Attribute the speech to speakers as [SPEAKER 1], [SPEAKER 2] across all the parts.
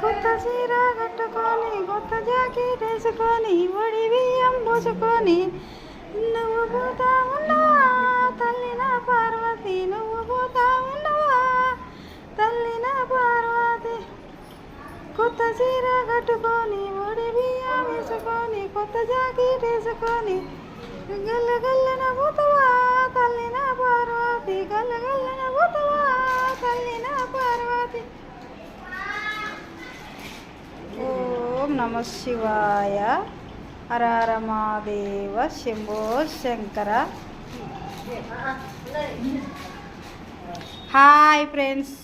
[SPEAKER 1] కొత్త చీర కట్టుకొని కొత్త జాకెట్ వేసుకొని ఒడి బియ్యం పోసుకొని నువ్వు పోతా ఉన్నావా? తల్లి నా పార్వతి నువ్వు పోతా ఉన్నావా? తల్లి నా పార్వతి. కొత్త చీర కట్టుకొని ఒడి బియ్యం వేసుకొని కొత్త జాకెట్ వేసుకొని ఓం నమ శివాయ. హర మహాదేవ. శంభో శంకర. Hi friends.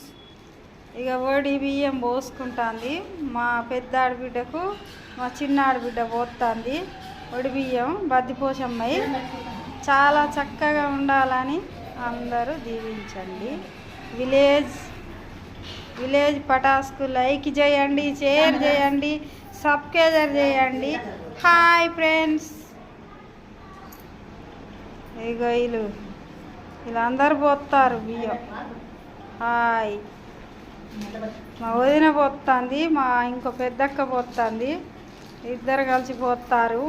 [SPEAKER 1] ఇక ఓడి బియ్యం పోసుకుంటుంది. మా పెద్ద ఆడబిడ్డకు మా చిన్న ఆడబిడ్డ పోతుంది. ఒడి బియ్యం బద్దిపోసమ్మాయి చాలా చక్కగా ఉండాలని అందరూ దీవించండి. విలేజ్ విలేజ్ పటాస్కు లైక్ చేయండి షేర్ చేయండి. సబ్కేజర్ చేయండి. Hi friends. ఇగో వీళ్ళు వీళ్ళందరూ పోతారు బియ్యం. హాయ్. మా వదిన పోతుంది మా ఇంకో పెద్దక్క పోతుంది. ఇద్దరు కలిసి పోతారు.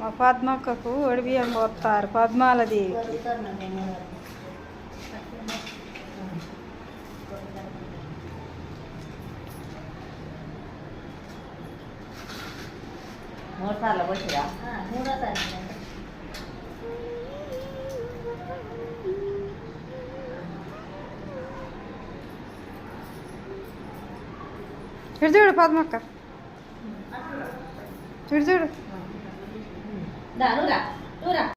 [SPEAKER 1] మా పద్మక్కకు ఒడిబియ్యం పోతారు పద్మాలదేవికి
[SPEAKER 2] మూడు సార్లు వచ్చిరా
[SPEAKER 1] ఇటు చూడు పద్మక్క. చూడు.
[SPEAKER 2] దా నువ్వురా నువ్వురా.